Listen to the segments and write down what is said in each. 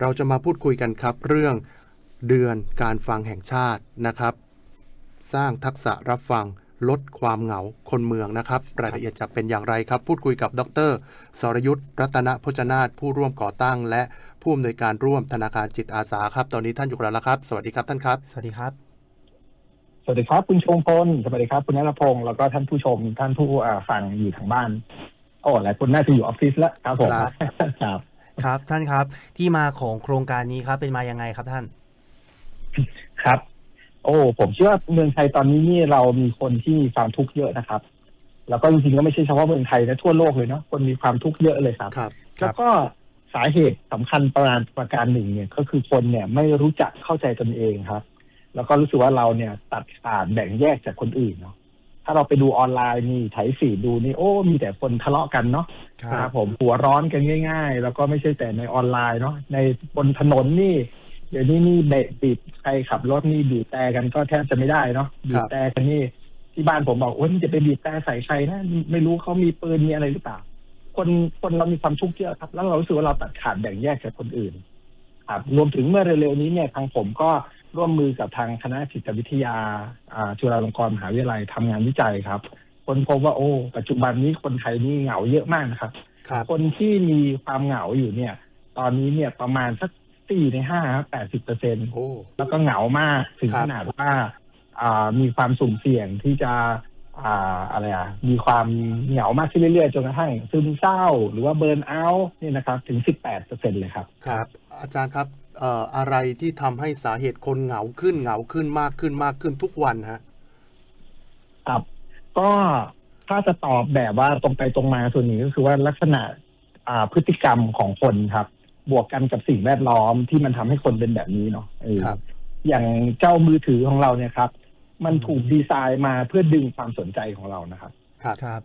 เราจะมาพูดคุยกันครับ เรื่องเดือนการฟังแห่งชาตินะครับ สร้างทักษะรับฟังลดความเหงาคนเมืองนะครับ รายละเอียดจะเป็นอย่างไรครับ พูดคุยกับดรสรยุทธ์รัตนพจนาถผู้ร่วมก่อตั้ง และผู้อำนวยการร่วมธนาคารจิตอาสาครับ ตอนนี้ท่านอยู่กับเราแล้วครับ สวัสดีครับท่านครับ สวัสดีครับ สวัสดีครับ คุณชงพลสวัสดีครับ คุณนรพงศ์แล้วก็ท่านผู้ชม ท่านผู้อ่าฟังอยู่ทางบ้านโอ้หลายคนน่าจะอยู่ออฟฟิศแล้วครับผมครับ ครับครับท่านครับที่มาของโครงการนี้ครับเป็นมายังไงครับท่าน ครับ โอ้ ผมเชื่อว่าเมืองไทยตอนนี้นี่เรามีคนที่มีความทุกข์เยอะนะครับ แล้วก็จริงๆก็ไม่ใช่เฉพาะเมืองไทยนะทั่วโลกเลยเนาะคนมีความทุกข์เยอะเลยครับ ครับแล้วก็สาเหตุสำคัญประการประการหนึ่งเนี่ยก็คือคนเนี่ยไม่รู้จักเข้าใจตนเองครับ แล้วก็รู้สึกว่าเราเนี่ยตัดขาดแบ่งแยกจากคนอื่นเนาะ ถ้าเราไปดูออนไลน์นี่ไถฟีดดูนี่โอ้ มีแต่คนทะเลาะกันเนาะครับครับผมหัวร้อนกันง่าย ๆ แล้วก็ไม่ใช่แต่ในออนไลน์เนาะในบนถนนนี่ เดี๋ยวนี้นี่เบรกบีบใครขับรถนี่บีบแต่กันก็แทบจะไม่ได้เนาะบีบแต่กันนี่ที่บ้านผมบอกโอ้ยมันจะไปบีบแต่ใส่ใครนะไม่รู้เขามีปืนมีอะไรหรือเปล่า คนคนเรามีความทุกข์เยอะครับ แล้วเรารู้สึกว่าเราตัดขาดแบ่งแยกจากคนอื่น ครับ รวมถึงเมื่อเร็วๆนี้เนี่ยทางผมก็ ร่วมมือกับทางคณะจิตวิทยาอ่าจุฬาลงกรณ์มหาวิทยาลัยทำงานวิจัยครับคนพบว่าโอ้ ปัจจุบันนี้คนไทยนี่เหงาเยอะมากนะครับครับคนที่มีความเหงาอยู่เนี่ย ตอนนี้เนี่ยประมาณสักสี่ในห้าแปดสิบเปอร์เซ็นโอ้แล้วก็เหงามากถึงครับขนาดว่าอ่ามีความสุ่มเสี่ยงที่จะอ่าอะไรอะมีความเหงามากขึ้นเรื่อยๆ จนกระทั่งซึมเศร้าหรือว่าเบิร์นเอาท์เนี่ยนะครับ ถึงสิบแปดเปอร์เซ็นเลยครับ ครับ อาจารย์ครับเอ่ออะไรที่ทำให้สาเหตุคนเหงาขึ้นเหงาขึ้นมากขึ้นมากขึ้นทุกวันฮะครับ ก็ถ้าจะตอบแบบว่าตรงไปตรงมาส่วนนี้ก็คือว่าลักษณะอ่าพฤติกรรมของคนครับ บวกกันกับสิ่งแวดล้อมที่มันทำให้คนเป็นแบบนี้เนาะเออครับอย่างเจ้ามือถือของเราเนี่ยครับ มันถูกดีไซน์มาเพื่อดึงความสนใจของเรานะครับ ครับครับ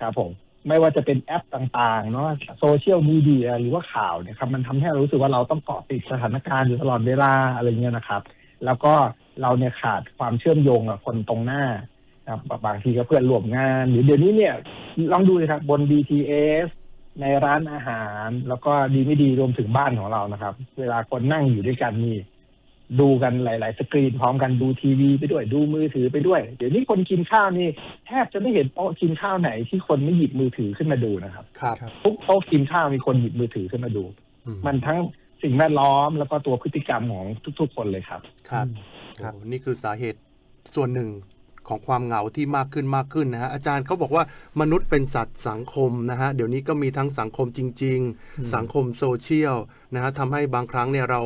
ครับผม ไม่ว่าจะเป็นแอปต่างๆเนาะโซเชียลมีเดียหรือว่าข่าวเนี่ยครับมันทำให้เรารู้สึกว่าเราต้องเกาะติดสถานการณ์อยู่ตลอดเวลาอะไรเงี้ยนะครับ แล้วก็เราเนี่ยขาดความเชื่อมโยงกับคนตรงหน้าครับบางทีก็เพื่อนร่วมงาน หรือเดี๋ยวนี้เนี่ยลองดูเลยครับบน BTS ในร้านอาหาร แล้วก็ดีไม่ดีรวมถึงบ้านของเรานะครับ เวลาคนนั่งอยู่ด้วยกันนี่ ดูกันหลาย ๆ สกรีนพร้อมกันดูทีวีไปด้วยดูมือถือไปด้วย เดี๋ยวนี้คนกินข้าวนี่แทบจะไม่เห็นโต๊ะกินข้าวไหนที่คนไม่หยิบมือถือขึ้นมาดูนะครับครับครับทุกโต๊ะกินข้าวมีคนหยิบมือถือขึ้นมาดูอืมมันทั้งสิ่งแวดล้อมแล้วก็ตัวพฤติกรรมของทุก ๆ คนเลยครับ ครับ ครับโอ้นี่คือสาเหตุส่วนหนึ่ง ของความเหงาที่มากขึ้นมากขึ้นนะฮะอาจารย์เขาบอกว่ามนุษย์เป็นสัตว์สังคมนะฮะเดี๋ยวนี้ก็มีทั้งสังคมจริงอืมๆสังคมโซเชียลนะฮะทำให้บางครั้งเนี่ยเรา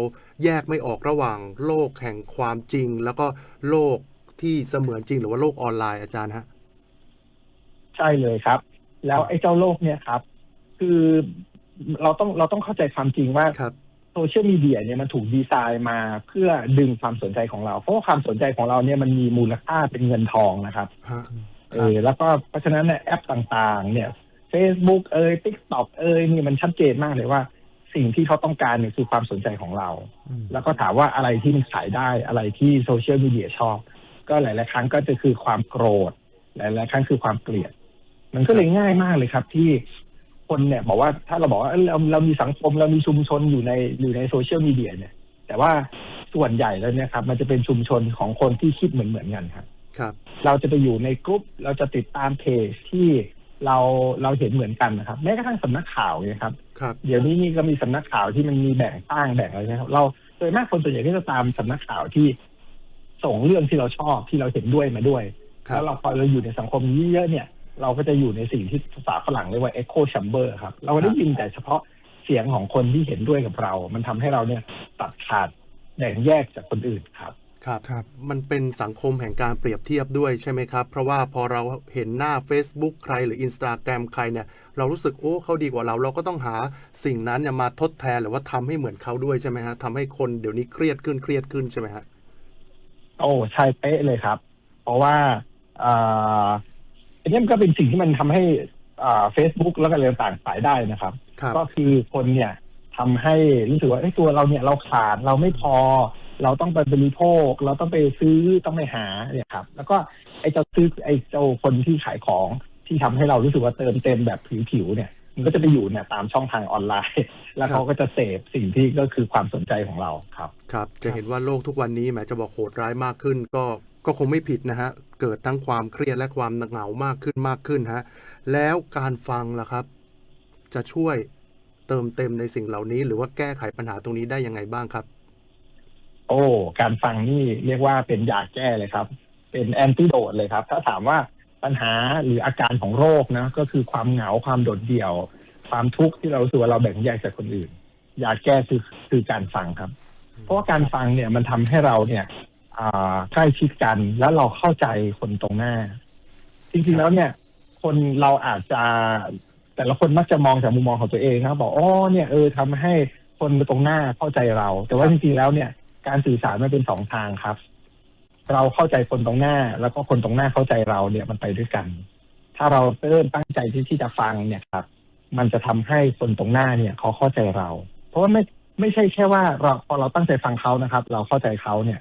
แยกไม่ออกระหว่างโลกแห่งความจริง แล้วก็โลกที่เสมือนจริง หรือว่าโลกออนไลน์อาจารย์ฮะใช่เลยครับ แล้วไอ้เจ้าโลกเนี่ยครับ คือเราต้องเราต้องเข้าใจความจริงว่าครับโซ เชียลมีเดียเนี่ยมันถูกดีไซน์มาเพื่อดึงความสนใจของเรา เพราะว่าความสนใจของเราเนี่ยมันมีมูลค่าเป็นเงินทองนะครับฮะ เออแล้วก็เพราะฉะนั้นเนี่ยแอปต่างๆ เนี่ย Facebook เอ่ย TikTok เอ่ยนี่มันชัดเจนมากเลยว่า สิ่งที่เขาต้องการเนี่ยคือความสนใจของเรา อืม แล้วก็ถามว่าอะไรที่มันขายได้อะไรที่โซเชียลมีเดียชอบ ก็หลาย ๆ ครั้งก็จะคือความโกรธ หลาย ๆ ครั้งคือความเกลียด มันก็เลยง่ายมากเลยครับ ที่ คนเนี่ยบอกว่าถ้าเราบอกว่าเอ้ยเราเรามีสังคมเรามีชุมชนอยู่ในอยู่ในโซเชียลมีเดียเนี่ย แต่ว่าส่วนใหญ่แล้วเนี่ยครับ มันจะเป็นชุมชนของคนที่คิดเหมือนเหมือนๆกันครับ ครับ เราจะไปอยู่ในกลุ่มเราจะติดตามเพจที่เราเราเห็นเหมือนกันนะครับ แม้กระทั่งสำนักข่าวเนี่ยครับ ครับ เดี๋ยวนี้นี่ก็มีสำนักข่าวที่มันมีแบ่งตั้งแบ่งอะไรนะครับ เราโดยมากคนส่วนใหญ่ก็จะตามสำนักข่าวที่ส่งเรื่องที่เราชอบที่เราเห็นด้วยมาด้วย ครัแล้บวเราพอเราอยู่ในสังคมนี้เยอะเนี่ย เราก็จะอยู่ในสิ่งที่ภาษาฝรั่งเรียกว่า echo chamber ครับ เราก็ได้ยินแต่เฉพาะเสียงของคนที่เห็นด้วยกับเรา มันทำให้เราเนี่ยตัดขาดแบ่งแยกจากคนอื่นครับครับครับมันเป็นสังคมแห่งการเปรียบเทียบด้วยใช่ไหมครับ เพราะว่าพอเราเห็นหน้า Facebook ใครหรือ Instagram ใครเนี่ย เรารู้สึกโอ้เขาดีกว่าเรา เราก็ต้องหาสิ่งนั้นเนี่ยมาทดแทนหรือว่าทำให้เหมือนเขาด้วยใช่ไหมฮะทำให้คนเดี๋ยวนี้เครียดขึ้นเครียดขึ้นใช่ไหมฮะโอ้ใช่เป๊ะเลยครับ เพราะว่า อ่าอันนี้มันก็เป็นสิ่งที่มันทำให้อ่าเฟซบุ๊กแล้วก็อะไรต่างๆสายได้นะครับ ครับ ก็คือคนเนี่ยทำให้รู้สึกว่าเอ้ยตัวเราเนี่ยเราขาดเราไม่พอ เราต้องไปบริโภค เราต้องไปซื้อต้องไปหาเนี่ยครับ แล้วก็ไอ้เจ้าซื้อไอ้เจ้าคนที่ขายของที่ทำให้เรารู้สึกว่าเติมเต็มแบบผิวๆเนี่ย มันก็จะไปอยู่เนี่ยตามช่องทางออนไลน์ แล้วเขาก็จะเสพสิ่งที่ก็คือความสนใจของเราครับ ครับ จะเห็นว่าโลกทุกวันนี้แหมจะบอกโหดร้ายมากขึ้น ก็ ก็คงไม่ผิดนะฮะ เกิดทั้งความเครียดและความเหงามากขึ้นมากขึ้นฮะ แล้วการฟังล่ะครับ จะช่วยเติมเต็มในสิ่งเหล่านี้ หรือว่าแก้ไขปัญหาตรงนี้ได้ยังไงบ้างครับ โอ้ การฟังนี่เรียกว่าเป็นยาแก้เลยครับ เป็นแอนติโดดเลยครับ ถ้าถามว่าปัญหาหรืออาการของโรคนะ ก็คือความเหงาความโดดเดี่ยว ความทุกข์ที่เราสึกว่าเราแบ่งแยกจากคนอื่น ยาแก้คือคือการฟังครับ เพราะว่าการฟังเนี่ยมันทำให้เราเนี่ย ใกล้ชิดกัน แล้วเราเข้าใจคนตรงหน้า จริงๆแล้วเนี่ย คนเราอาจจะแต่ละคนมักจะมองจากมุมมองของตัวเองนะบอกอ๋อเนี่ยเออทำให้คนตรงหน้าเข้าใจเรา แต่ว่าจริงๆแล้วเนี่ย การสื่อสารมันเป็นสองทางครับ เราเข้าใจคนตรงหน้า แล้วก็คนตรงหน้าเข้าใจเราเนี่ยมันไปด้วยกัน ถ้าเราเริ่มตั้งใจที่ที่จะฟังเนี่ยครับ มันจะทำให้คนตรงหน้าเนี่ย เขาเข้าใจเรา เพราะว่าไม่ไม่ใช่แค่ว่าเราพอเราตั้งใจฟังเขานะครับ เราเข้าใจเขาเนี่ย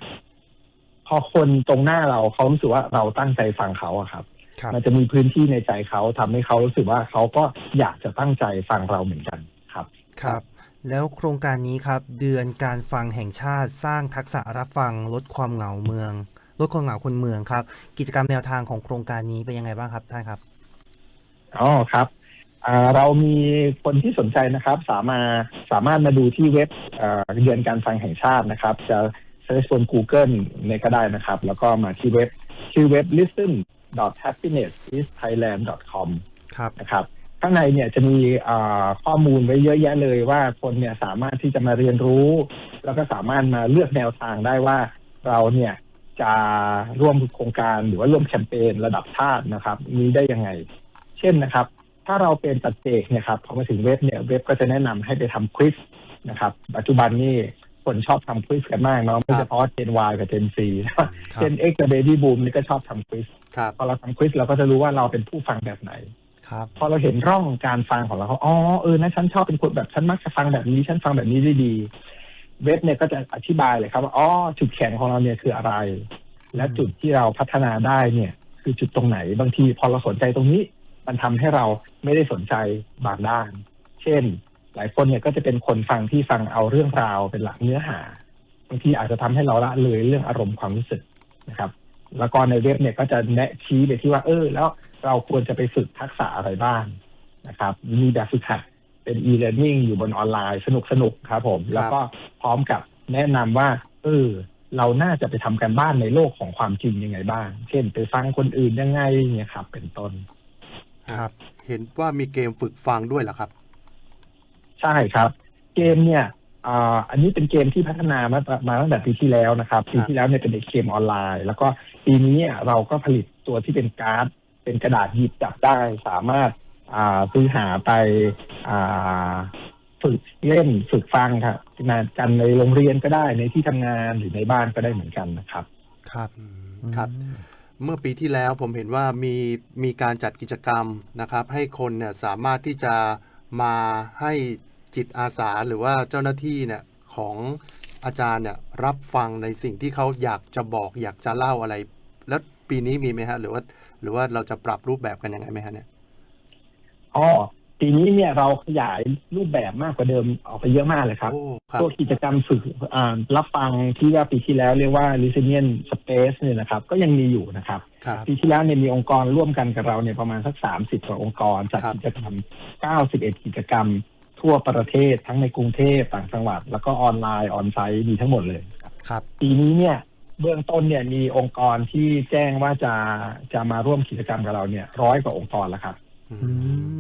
พอคนตรงหน้าเราเขารู้สึกว่าเราตั้งใจฟังเขาอะครับ ครับ มันจะมีพื้นที่ในใจเขาทำให้เขารู้สึกว่าเขาก็อยากจะตั้งใจฟังเราเหมือนกันครับ ครับ แล้วโครงการนี้ครับ เดือนการฟังแห่งชาติสร้างทักษะรับฟังลดความเหงาเมือง ลดความเหงาคนเมืองครับ กิจกรรมแนวทางของโครงการนี้เป็นยังไงบ้างครับท่านครับ อ๋อครับอ่าเรามีคนที่สนใจนะครับ สามารถสามารถมาดูที่เว็บเอ่อเดือนการฟังแห่งชาตินะครับ จะ เซิร์ชบน Google เนี่ยก็ได้นะครับ แล้วก็มาที่เว็บชื่อเว็บ listen happinessisthailand com ครับนะครับ ข้างในเนี่ยจะมีอ่าข้อมูลไว้เยอะแยะเลยว่าคนเนี่ยสามารถที่จะมาเรียนรู้ แล้วก็สามารถมาเลือกแนวทางได้ว่าเราเนี่ยจะร่วมโครงการหรือว่าร่วมแคมเปญระดับชาตินะครับนี้ได้ยังไง เช่นนะครับ ถ้าเราเป็นปัจเจกเนี่ยครับพอมาถึงเว็บเนี่ยเว็บก็จะแนะนำให้ไปทำควิสนะครับ ปัจจุบันนี่ คนชอบทำควิสกันมากเนาะไม่เฉพาะ Gen Y กับ Gen Z ครับ Gen X กับ Baby Boom นี่ก็ชอบทำควิสครับพอเราทำควิสเราก็จะรู้ว่าเราเป็นผู้ฟังแบบไหนครับพอเราเห็นร่องการฟังของเราเขาอ๋อเออนะฉันชอบเป็นคนแบบฉันมักจะฟังแบบนี้ฉันฟังแบบนี้ได้ดี เว็บเนี่ยก็จะอธิบายเลยครับว่าอ๋อจุดแข็งของเราเนี่ยคืออะไร และจุดที่เราพัฒนาได้เนี่ย คือจุดตรงไหนบางที พอเราสนใจตรงนี้ มันทำให้เราไม่ได้สนใจบางด้าน เช่น หลายคนเนี่ยก็จะเป็นคนฟังที่ฟังเอาเรื่องราวเป็นหลักเนื้อหาบางทีอาจจะทำให้เราละเลยเรื่องอารมณ์ความรู้สึกนะครับ แล้วก็ในเว็บเนี่ยก็จะแนะชี้ไปที่ว่า เออ แล้วเราควรจะไปฝึกทักษะอะไรบ้างนะครับ มีแบบฝึกหัดเป็น e-learning อยู่บนออนไลน์สนุกสนุกๆครับผม แล้วก็พร้อมกับแนะนำว่า เออ เราน่าจะไปทำกันบ้านในโลกของความจริงยังไงบ้าง เช่น ไปฟังคนอื่นยังไงเนี่ยครับ เป็นต้น ครับ เห็นว่ามีเกมฝึกฟังด้วยเหรอครับ ใช่ครับ เกมเนี่ยอ่าอันนี้เป็นเกมที่พัฒนามามาตั้งแต่ปีที่แล้วนะครับ ปีที่แล้วเนี่ยเป็นเกมออนไลน์ แล้วก็ปีนี้เนี่ยเราก็ผลิตตัวที่เป็นการ์ด เป็นกระดาษหยิบจับได้ สามารถอ่าซื้อหาไปอ่าฝึกเล่นฝึกฟังครับงานกันในโรงเรียนก็ได้ในที่ทำงานหรือในบ้านก็ได้เหมือนกันนะครับ ครับอืมครับเมื่อปีที่แล้วผมเห็นว่ามีมีการจัดกิจกรรมนะครับ ให้คนเนี่ยสามารถที่จะ มาให้จิตอาสาหรือว่าเจ้าหน้าที่เนี่ยของอาจารย์เนี่ยรับฟังในสิ่งที่เขาอยากจะบอก อยากจะเล่าอะไร แล้วปีนี้มีไหมฮะ หรือว่า หรือว่าเราจะปรับรูปแบบกันยังไงไหมฮะเนี่ยอ๋อ ปีนี้เนี่ยเราขยายรูปแบบมากกว่าเดิมออกไปเยอะมากเลยครับ โอ้ครับ ตัวกิจกรรมฝึกอ่ารับฟังที่ว่าปีที่แล้วเรียกว่า listening space เนี่ยนะครับก็ยังมีอยู่นะครับ ครับ ปีที่แล้วเนี่ยมีองค์กรร่วมกันกับเราเนี่ยประมาณสักสามสิบกว่าองค์กรจัดครับ กิจกรรมเก้าสิบเอ็ดกิจกรรม ทั่วประเทศทั้งในกรุงเทพต่างจังหวัด แล้วก็ออนไลน์ออนไซต์มีทั้งหมดเลย ครับ ปีนี้เนี่ยเบื้องต้นเนี่ยมีองค์กรที่แจ้งว่าจะจะมาร่วมกิจกรรมกับเราเนี่ยร้อยกว่าองค์กรแล้วครับอือืมม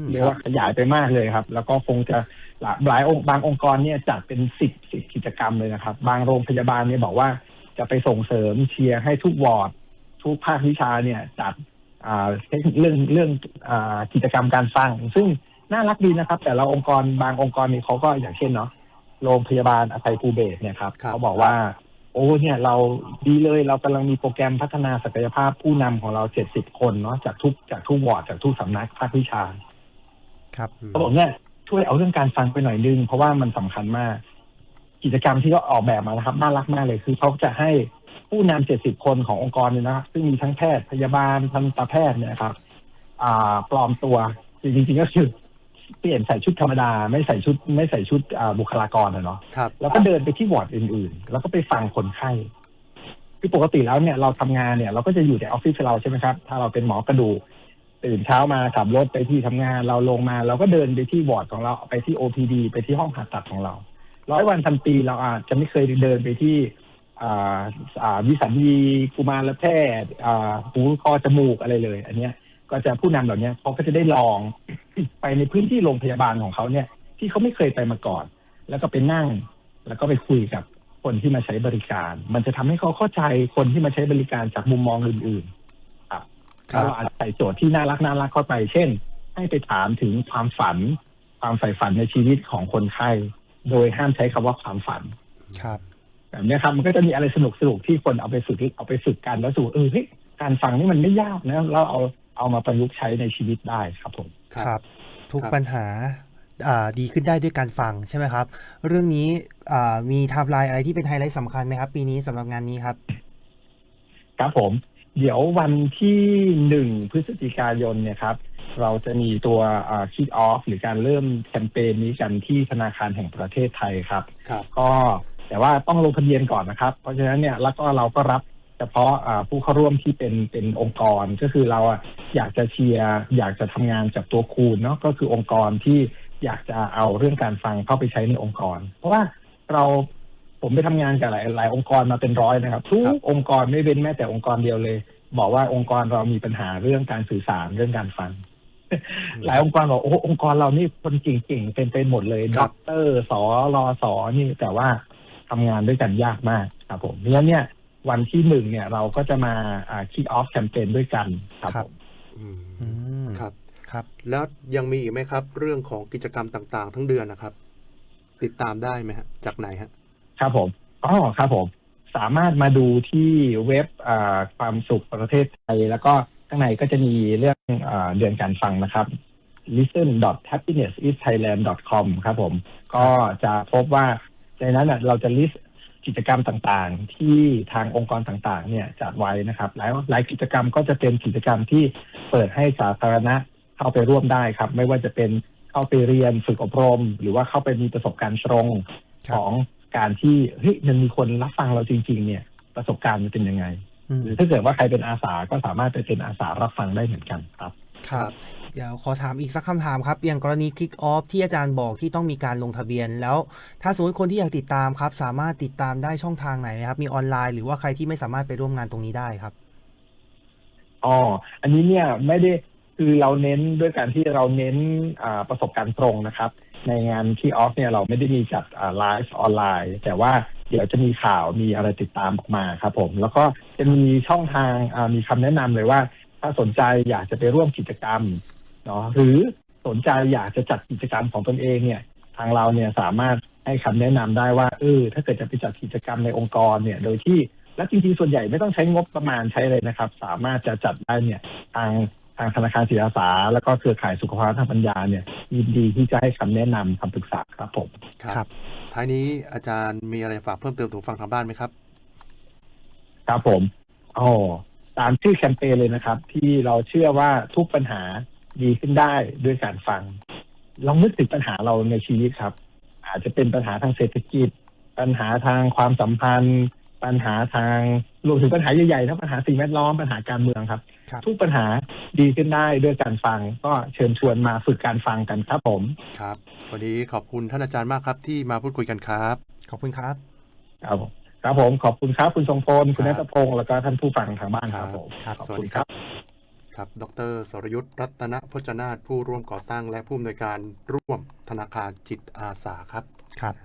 เรียกว่าขยายไปมากเลยครับ แล้วก็คงจะหลายหลายองค์บางองค์กรเนี่ยจัดเป็นสิบสิบกิจกรรมเลยนะครับ บางโรงพยาบาลเนี่ยบอกว่าจะไปส่งเสริมเชียร์ให้ทุกวอร์ดทุกภาควิชาเนี่ยจัดอ่าเรื่องเรื่องอ่ากิจกรรมการฟัง ซึ่งน่ารักดีนะครับ แต่ละองค์กรบางองค์กรนี่เขาก็อย่างเช่นเนาะโรงพยาบาลอภัยภูเบศรเนี่ยครับครับเขาบอกว่า โอ้เนี่ยเราดีเลยเรากำลังมีโปรแกรมพัฒนาศักยภาพผู้นำของเราเจ็ดสิบคนเนาะจากทุกจากทุกวอร์ดจากทุกสำนักภาควิชา ครับเขาบอกเนี่ยช่วยเอาเรื่องการฟังไปหน่อยนึง เพราะว่ามันสำคัญมาก กิจกรรมที่เขาออกแบบมานะครับ น่ารักมากเลยคือเขาจะให้ผู้นำเจ็ดสิบคนขององค์กรเนี่ยนะครับ ซึ่งมีทั้งแพทย์พยาบาลทันตแพทย์เนี่ยครับ อ่า ปลอมตัวจริงๆก็คือ เปลี่ยนใส่ชุดธรรมดาไม่ใส่ชุดไม่ใส่ชุดอ่าบุคลากรอะเนาะครับแล้วก็เดินไปที่วอร์ดอื่น ๆ แล้วก็ไปฟังคนไข้คือปกติแล้วเนี่ยเราทำงานเนี่ยเราก็จะอยู่ในออฟฟิศเราใช่ไหมครับ ถ้าเราเป็นหมอกระดูกตื่นเช้ามาขับรถไปที่ทำงาน เราลงมาเราก็เดินไปที่วอร์ดของเราไปที่ OPD ไปที่ห้องผ่าตัดของเราร้อยวันพันปีเราอาจจะไม่เคยเดินไปที่อ่าอ่าวิสัญญีกุมารแพทย์อ่าหูคอจมูกอะไรเลย อันเนี้ย ก็จะผู้นำเหล่านี้เขาก็จะได้ลองไปในพื้นที่โรงพยาบาลของเขาเนี่ย ที่เขาไม่เคยไปมาก่อน แล้วก็ไปนั่ง แล้วก็ไปคุยกับคนที่มาใช้บริการ มันจะทำให้เขาเข้าใจคนที่มาใช้บริการจากมุมมองอื่น ๆ ครับครับเราอาจจะใส่โจทย์ที่น่ารักน่ารักเข้าไป เช่น ให้ไปถามถึงความฝัน ความใฝ่ฝันในชีวิตของคนไข้โดยห้ามใช้คำว่าความฝัน ครับแบบเนี้ยครับมันก็จะมีอะไรสนุกสนุกๆที่คนเอาไปฝึกเอาไปฝึกกันแล้วสูเออเฮ้ยการฟังนี่มันไม่ยากนะ เราเอา เอามาประยุกต์ใช้ในชีวิตได้ครับผมครับ ทุกครับปัญหาอ่าดีขึ้นได้ด้วยการฟังใช่ไหมครับ เรื่องนี้อ่ามีไทม์ไลน์อะไรที่เป็นไฮไลท์สำคัญไหมครับ ปีนี้สำหรับงานนี้ครับ ครับผม เดี๋ยววันที่หนึ่งพฤศจิกายนเนี่ยครับ เราจะมีตัวคิกออฟหรือการเริ่มแคมเปญนี้กันที่ธนาคารแห่งประเทศไทยครับครับ ก็แต่ว่าต้องลงทะเบียนก่อนนะครับ เพราะฉะนั้นเนี่ยแล้วก็เราก็รับ เฉพาะอ่าผู้เข้าร่วมที่เป็นเป็นองค์กรก็คือเราอะอยากจะเชียร์อยากจะทำงานกับตัวคูณเนาะก็คือองค์กรที่อยากจะเอาเรื่องการฟังเข้าไปใช้ในองค์กร เพราะว่าเราผมไปทำงานกับหลายหลายองค์กรมาเป็นร้อยนะครับทุครักบองค์กรไม่เว้นแม้แต่องค์กรเดียวเลย บอกว่าองค์กรเรามีปัญหาเรื่องการสื่อสารเรื่องการฟังหลายองค์กรบอกโอ้องค์กรเรานี่คนเก่งๆเป็นไปหมดเลยครัด็อบกเตอร์สอรอสอนี่แต่ว่าทำงานด้วยกันยากมากครับผมเพราะฉะนั้นเนี่ย วันที่หนึ่งเนี่ยเราก็จะมาอ่าคิกออฟแคมเปญด้วยกันครับครับผมอืมอืมครับครับ แล้วยังมีอีกไหมครับ เรื่องของกิจกรรมต่างๆ ทั้งเดือนนะครับ ติดตามได้ไหมฮะจากไหนฮะครับผมอ๋อครับผมสามารถมาดูที่เว็บอ่าความสุขประเทศไทย แล้วก็ข้างในก็จะมีเรื่องอาเดือนการฟังนะครับ listen.happinessisthailand.com ครับผม ก็จะพบว่าในนั้นน่ะเราจะ list กิจกรรมต่างๆ ที่ทางองค์กรต่างๆ เนี่ยจัดไว้นะครับหลายหลายกิจกรรมก็จะเป็นกิจกรรมที่เปิดให้สาธารณะเข้าไปร่วมได้ครับ ไม่ว่าจะเป็นเข้าไปเรียนฝึกอบรม หรือว่าเข้าไปมีประสบการณ์ตรงของการที่เฮ้ยมันมีคนรับฟังเราจริง ๆ เนี่ยประสบการณ์มันเป็นยังไง หรือถ้าเกิดว่าใครเป็นอาสาก็สามารถไปเป็นอาสารับฟังได้เหมือนกันครับ ครับ เดี๋ยวขอถามอีกสักคำถามครับ อย่างกรณีคลิกออฟที่อาจารย์บอกที่ต้องมีการลงทะเบียน แล้วถ้าสมมติคนที่อยากติดตามครับ สามารถติดตามได้ช่องทางไหนไหมครับ มีออนไลน์หรือว่าใครที่ไม่สามารถไปร่วมงานตรงนี้ได้ครับอ๋ออันนี้เนี่ยไม่ได้คือเราเน้นด้วยการที่เราเน้นประสบการณ์ตรงนะครับ ในงานที่ออฟเนี่ยเราไม่ได้มีจัดไลฟ์ออนไลน์ แต่ว่าเดี๋ยวจะมีข่าวมีอะไรติดตามออกมาครับผม แล้วก็จะมีช่องทางมีคำแนะนำเลยว่า ถ้าสนใจอยากจะไปร่วมกิจกรรม เนาะหรือสนใจอยากจะจัดกิจกรรมของตนเองเนี่ย ทางเราเนี่ยสามารถให้คำแนะนำได้ว่าเออถ้าเกิดจะไปจัดกิจกรรมในองค์กรเนี่ย โดยที่และจริงๆส่วนใหญ่ไม่ต้องใช้งบประมาณใช้เลยนะครับ สามารถจะจัดได้เนี่ยทางทางธนาคารศิอาสาแล้วก็เครือข่ายสุขภาพทางปัญญาเนี่ยยินดีที่จะให้คำแนะนำคำปรึกษาครับผมครับ ท้ายนี้อาจารย์มีอะไรฝากเพิ่มเติมถึงฟังทางบ้านไหมครับครับผมอ๋อตามชื่อแคมเปญเลยนะครับ ที่เราเชื่อว่าทุกปัญหา ดีขึ้นได้ด้วยการฟัง ลองนึกถึงปัญหาเราในชีวิตครับ อาจจะเป็นปัญหาทางเศรษฐกิจ ปัญหาทางความสัมพันธ์ ปัญหาทางรวมถึงปัญหาใหญ่ๆทั้งปัญหาสิ่งแวดล้อมปัญหาการเมืองครับครับทุกปัญหาดีขึ้นได้ด้วยการฟัง ก็เชิญชวนมาฝึกการฟังกันครับผมครับวันนี้ขอบคุณท่านอาจารย์มากครับ ที่มาพูดคุยกันครับ ขอบคุณครับครับผมครับผมขอบคุณครับคุณทรงพลคุณครันับทพงศ์แล้วก็ท่านผู้ฟังทางบ้านครับผมครับขอบสวัสคุณดีคครัรับบ ครับ ดรสรยุทธ์รัตนพจนาถผู้ร่วมก่อตั้ง และผู้อำนวยการร่วมธนาคารจิตอาสาครับ ครับ